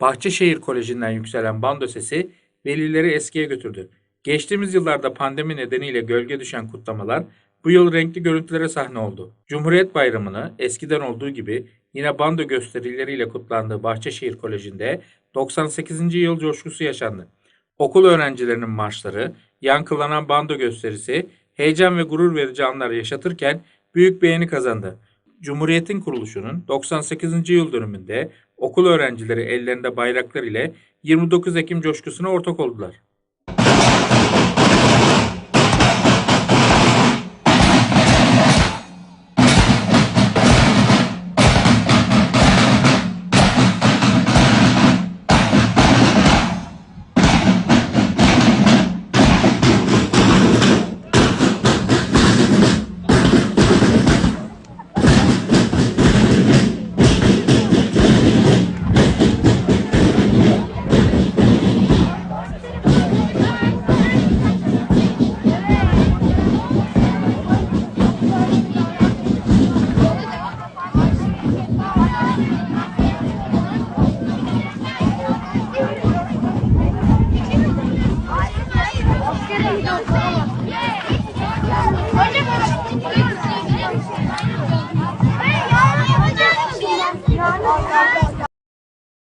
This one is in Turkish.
Bahçeşehir Koleji'nden yükselen bando sesi velileri eskiye götürdü. Geçtiğimiz yıllarda pandemi nedeniyle gölge düşen kutlamalar bu yıl renkli görüntülere sahne oldu. Cumhuriyet Bayramı'nı eskiden olduğu gibi yine bando gösterileriyle kutlandığı Bahçeşehir Koleji'nde 98. yıl coşkusu yaşandı. Okul öğrencilerinin marşları, yankılanan bando gösterisi heyecan ve gurur verici anlar yaşatırken büyük beğeni kazandı. Cumhuriyet'in kuruluşunun 98. yıl dönümünde okul öğrencileri ellerinde bayraklar ile 29 Ekim coşkusuna ortak oldular. Come on.